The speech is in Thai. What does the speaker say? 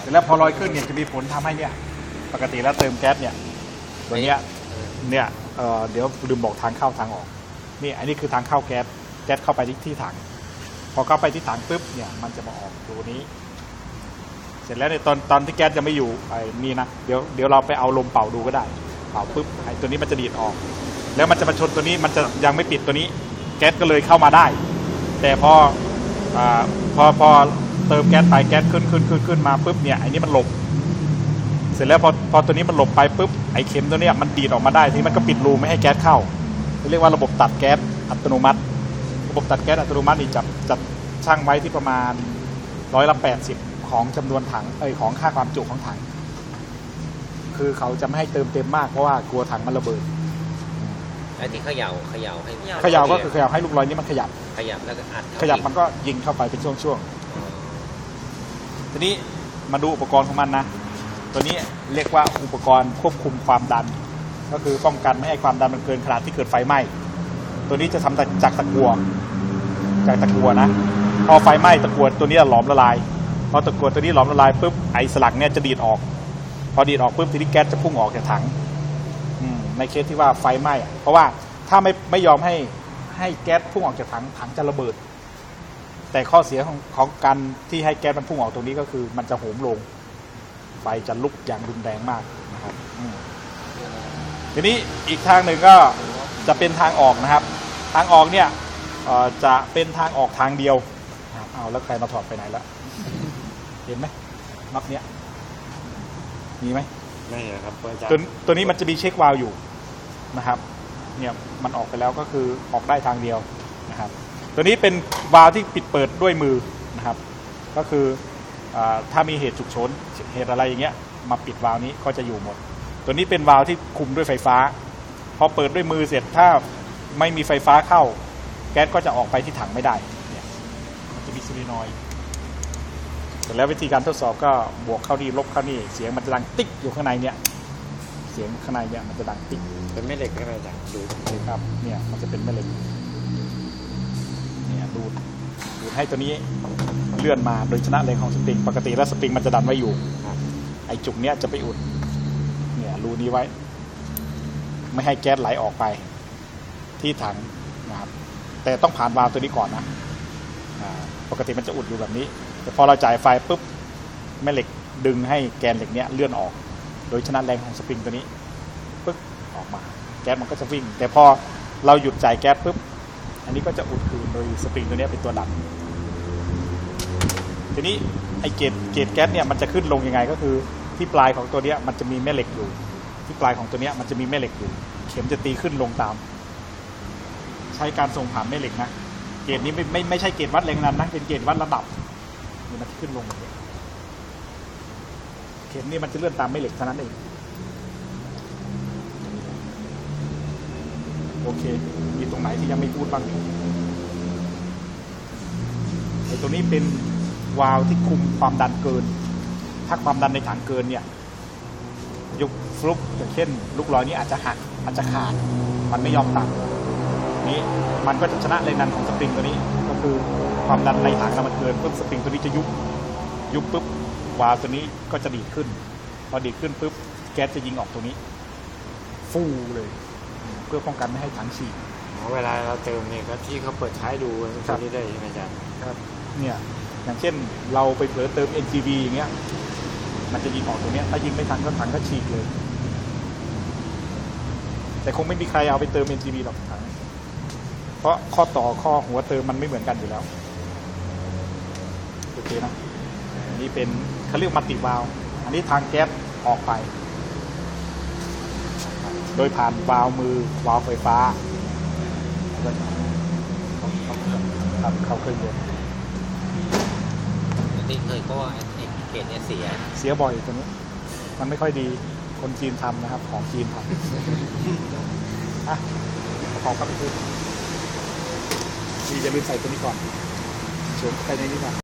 เสร็จแล้วพอลอยขึ้นเนี่ยจะมีผลทำให้เนี่ย ปกติแล้วเติมแก๊สเนี่ยตัวเนี้ยเนี่ยเเดี๋ยวลืมบอกทางเข้าทางออกนี่อันนี้คือทางเข้าแก๊สแก๊สเข้าไปที่ถัง พอเข้าไปที่ถังปุ๊บเนี่ยมันจะมาออกตัวนี้ เสร็จแล้วในยตอนตอนที่แก๊สยังไม่อยู่ไอ้นี่นะเดี๋ยวเดี๋ยวเราไปเอาลมเป่าดูก็ได้เป่าปุ๊บไอ้ตัวนี้มันจะดีดออก แล้วมันจะมาชนตัวนี้มันจะยังไม่ปิดตัวนี้ แก๊สก็เลยเข้ามาได้ แต่พออพอพอ เติมแก๊สไปแก๊สขึ้นขึ้นขึ้นขึ้นมาปุ๊บเนี่ยไอ้นี่มันหลบ เสร็จแล้วพอพอตัวนี้มันหลบไปปุ๊บไอ้เข็มตัวเนี้ยมันดีดออกมาได้ทีนี้มันก็ปิดรูไม่ให้แก๊สเข้าเรียกว่าระบบตัดแก๊สอัตโนมัติ ระบบตัดแก๊สอัตโนมัตินี่จับจัดช่างไว้ที่ประมาณร้อยละแปดสิบของจำนวนถังเอ้ยของค่าความจุของถัง คือเขาจะไม่ให้เติมเต็มมากเพราะว่ากลัวถังมันระเบิดไอ้ที่เขย่าเขย่าให้เขย่าก็คือเขย่าให้ลูกลอยนี้มันขยับขยับแล้วก็อัดเข้าขยับอีกมันก็ยิงเข้าไปเป็นช่วงๆ ทีนี้มาดูอุปกรณ์ของมันนะ ตัวนี้เรียกว่าอุปกรณ์ควบคุมความดัน ก็คือป้องกันไม่ให้ความดันมันเกินขนาดที่เกิดไฟไหม้ ตัวนี้จะทำจากตะกัวจากตะกัวนะ พอไฟไหม้ตะกัวตัวนี้หลอมละลาย พอตะกัวตัวนี้หลอมละลายปุ๊บไอสลักเนี่ยจะดีดออก พอดีดออกปุ๊บทีนี้แก๊สจะพุ่งออกจากถังในเคสที่ว่าไฟไหม้ เพราะว่าถ้าไม่ไม่ยอมให้ให้แก๊สพุ่งออกจากถังถังจะระเบิด แต่ข้อเสียของของการที่ให้แก๊สมันพุ่งออกตรงนี้ก็คือ มันจะโหมลง ไฟจะลุกอย่างรุนแรงมากนะครับอืมทีนี้อีกทางหนึ่งก็จะเป็นทางออกนะครับ ทางออกเนี่ยเอ่อจะเป็นทางออกทางเดียวนะครับเอาแล้วใครมาถอดไปไหนแล้วเห็นไหมน็อตเนี้ยมีไหมไม่ครับอาจารตัวย์ตัวนี้มันจะมีเช็ควาล์วอยู่นะครับ เนี่ยมันออกไปแล้วก็คือออกได้ทางเดียวนะครับ ตัวนี้เป็นวาล์วที่ปิดเปิดด้วยมือนะครับ ก็คืออาถ้ามีเหตุฉุกเฉินเหตุอะไรอย่างเงี้ยมาปิดวาล์วนี้ก็จะอยู่หมด ตัวนี้เป็นวาล์วที่คุมด้วยไฟฟ้า พอเปิดด้วยมือเสร็จถ้าไม่มีไฟฟ้าเข้า แก๊สก็จะออกไปที่ถังไม่ได้เนี่ยมันจะมีซูรินอยด์เสร็จแล้ววิธีการทดสอบก็บวกเข้านี่ลบเข้านี่เสียงมันจะดังติ๊กอยู่ข้างในเนี่ยเสียงข้างในเนี่ยมันจะดังติ๊กเป็นแม่เหล็กใช่ไหมอาจารย์ดูเลยครับเนี่ยมันจะเป็นแม่เหล็ก เนี่ยดูดดูดให้ตัวนี้เลื่อนมาโดยชนะแรงของสปริง ปกติแล้วสปริงมันจะดันไว้อยู่ ไอ้จุกเนี้ยจะไปอุดเนี่ยรูนี้ไว้ ไม่ให้แก๊สไหลออกไป ที่ถังนะครับแต่ต้องผ่านวาล์วตัวนี้ก่อนนะปกติมันจะอุดอยู่แบบนี้ แต่พอเราจ่ายไฟปุ๊บแม่เหล็กดึงให้แกนเหล็กเนี้ยเลื่อนออก โดยชนะแรงของสปริงตัวนี้ปึ๊บออกมา แก๊สมันก็จะวิ่ง แต่พอเราหยุดจ่ายแก๊สปุ๊บ อันนี้ก็จะอุดคืนโดยสปริงตัวนี้เป็นตัวดันทีนี้ไอเกจเกจแก๊สเนี่ยมันจะขึ้นลงยังไงก็คือที่ปลายของตัวเนี้ยมันจะมีแม่เหล็กอยู่ ที่ปลายของตัวเนี้ยมันจะมีแม่เหล็กอยู่ เข็มจะตีขึ้นลงตาม ใช้การส่งผ่านแม่เหล็กนะเกจนี้ไม่ไม่ไม่ใช่เกจวัดแรงดันนะเป็นเกจวัดระดับนี่มันขึ้นลงเข็มนี่มันจะเลื่อนตามแม่เหล็กเท่านั้นเอง โอเค มีตรงไหนที่ยังไม่พูดบ้างไอ้ตัวนี้เป็นวาล์วที่คุมความดันเกิน ถ้าความดันในถังเกินเนี่ยยกฟลุกอย่างเช่น ลูกลอยนี้อาจจะหักอาจจะขาด มันไม่ยอมตัดนี้มันก็จะชนะแรงดันของสปริงตัวนี้ ก็คือความดันในถังมันเกินปุ๊บสปริงตัวนี้จะยุบยุบปุ๊บวาล์วตัวนี้ก็จะดีดขึ้น พอดีดขึ้นปุ๊บแก๊สจะยิงออกตัวนี้ ฟูเลย เพื่อป้องกันไม่ให้ถังฉีกอ๋อเวลาเราเติมเนี่ยก็ที่เขาเปิดท้ายดูครัตัวบนี้ได้ใช่ไหมอาจารย์ครับเนี่ยอย่างเช่นเราไปเผลอเติม NGV อย่างเงี้ย มันจะยิงออกตรงเนี้ยถ้ายิงไม่ทันก็ถังก็ฉีกเลย แต่คงไม่มีใครเอาไปเติม NGV หรอกถังเพราะข้อต่อข้อหัวเติมมันไม่เหมือนกันอยู่แล้วโอเคนะอันนี้เป็นเขาเรียกมัลติวาลวอันนี้ทางแก๊สออกไป โดยผ่านวาล์วมือวาล์วไฟฟ้าครับเข้าเครื่องยนต์ที่เคยก็ว่าไอ้ไอ้เกจเนี่ยเสีย เสียบ่อยตัวนี้ มันไม่ค่อยดีคนจีนทำนะครับ ของจีนทำอะขอเข้าไปขึ้นดีจะลืมใส่ตัวนี้ก่อนสวมไปในนี้ก่อน